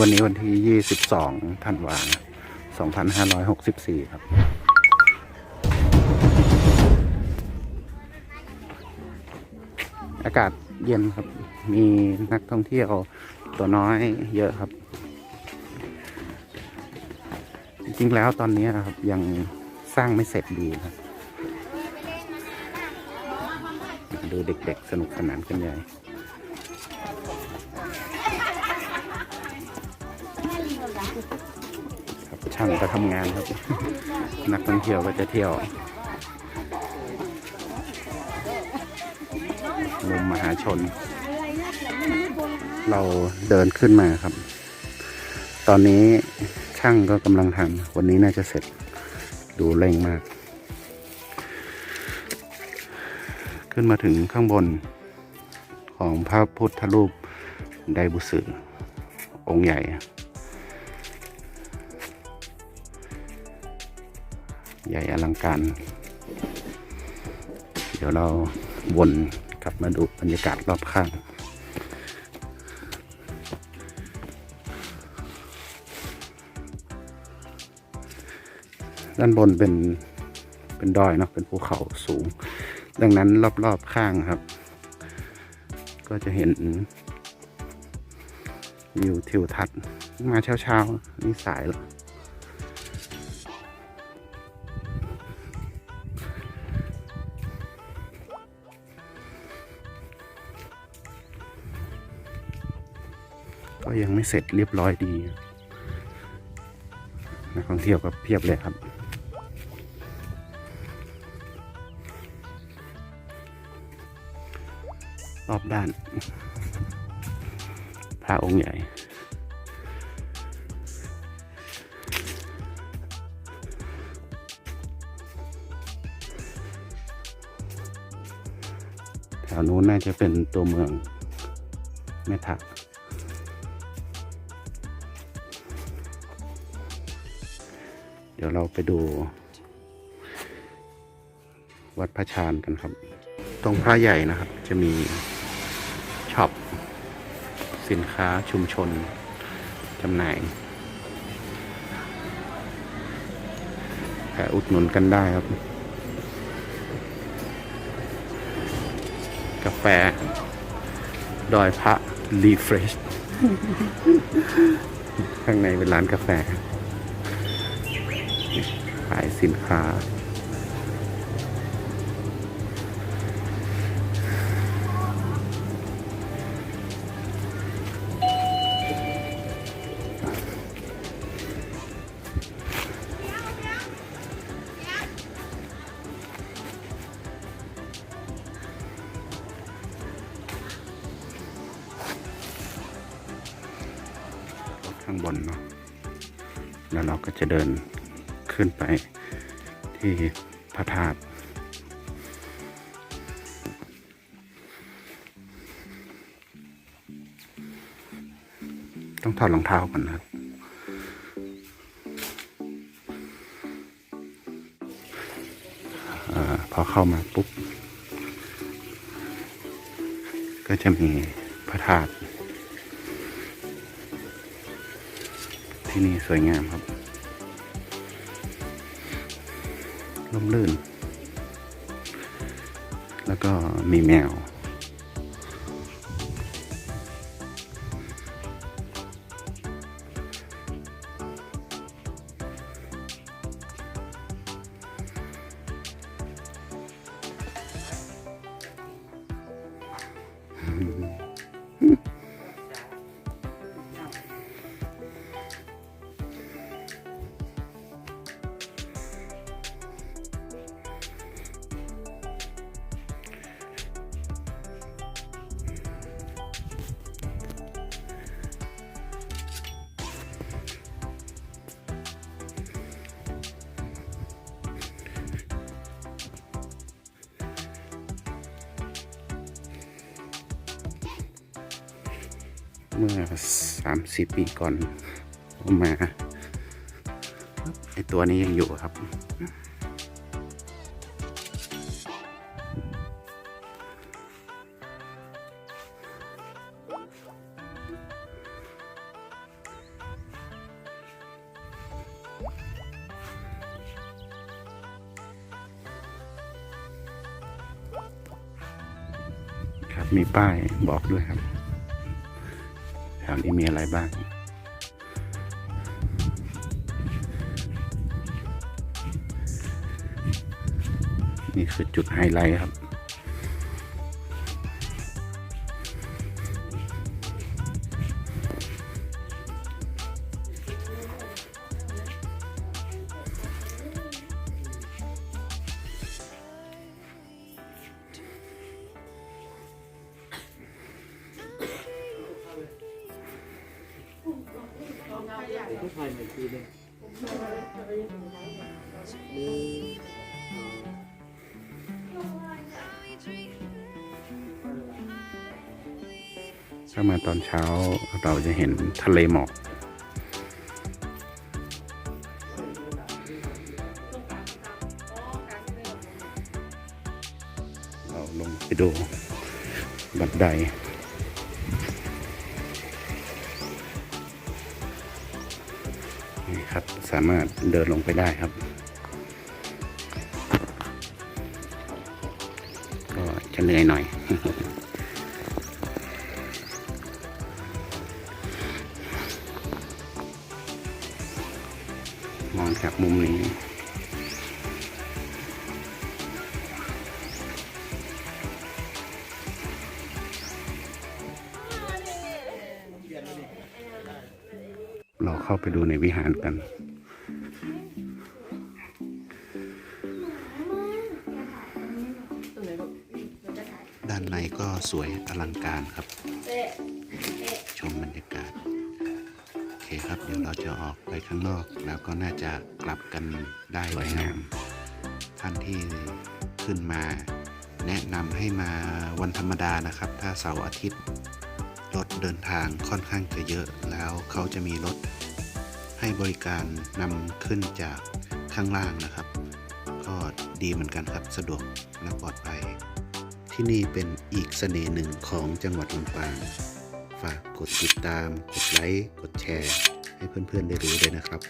วันนี้วันที่ 22ธันวาคม2564 ครับ อากาศเย็นครับ มีนักท่องเที่ยวตัวน้อยเยอะครับ จริงแล้วตอนนี้ครับยังสร้างไม่เสร็จดีครับ ดูเด็กๆสนุกสนานกันใหญ่ ช่างก็ทำงานครับ นักท่องเที่ยวก็จะเที่ยวมุมมหาชน เราเดินขึ้นมาครับ ตอนนี้ช่างก็กำลังทำวันนี้น่าจะเสร็จดูเร่งมาก ขึ้นมาถึงข้างบนของพระพุทธรูปไดบุสึองค์ใหญ่ ใหญ่อลังการ เดี๋ยวเราวนกลับมาดูบรรยากาศรอบข้างด้านบนเป็นเป็นดอยเนาะเป็นภูเขาสูง ดังนั้นรอบๆข้างครับ ก็จะเห็นวิวทิวทัศน์มาเช้าๆนี่สายแล้ว ก็ยังไม่เสร็จเรียบร้อยดีนักท่องเที่ยวก็เพียบเลยครับ รอบด้าน พระองค์ใหญ่แถวนู้นน่าจะเป็นตัวเมืองแม่ทะ เดี๋ยวเราไปดู วัดพระชานกันครับ ตรงพระใหญ่นะครับ จะมีช็อปสินค้าชุมชนจำหน่ายแผ่อุดหนุนกันได้ครับ กาแฟ ดอยพระรีเฟรช ข้างในเป็นร้านกาแฟ ขายสินค้า ข้างบนเนาะแล้วเราก็จะเดิน ขึ้นไปที่พระธาตุต้องถอดรองเท้าก่อนนะครับอพอเข้ามาปุ๊บ ก็จะมีพระธาตุที่นี่สวยงามครับ ร่มรื่น แล้วก็มีแมว เมื่อสามสี่ปีก่อนมาไอตัวนี้ยังอยู่ครับ ครับมีป้ายบอกด้วยครับ วนี้มีอะไรบ้าง นี่คือจุดไฮไลท์ครับ ผู้ชายใหม่ทีนึงถ้ามาตอนเช้าเราจะเห็นทะเลหมอกเราลงไปดูบันได นี่ครับ สามารถเดินลงไปได้ครับ ก็จะเหนื่อยหน่อย มองจากมุมนี้ เราเข้าไปดูในวิหารกัน ด้านในก็สวยอลังการครับ ชมบรรยากาศ โอเคครับ เดี๋ยวเราจะออกไปข้างนอก แล้วก็น่าจะกลับกันได้สวยงามท่านที่ขึ้นมาแนะนำให้มาวันธรรมดานะครับ ถ้าเสาร์อาทิตย์ รถเดินทางค่อนข้างจะเยอะแล้วเขาจะมีรถให้บริการนำขึ้นจากข้างล่างนะครับ ก็ดีเหมือนกันครับสะดวกและปลอดภัย ที่นี่เป็นอีกเสน่ห์หนึ่งของจังหวัดลำปาง ฝากกดติดตาม กดไลค์ กดแชร์ ให้เพื่อนๆได้รู้ด้วยนะครับ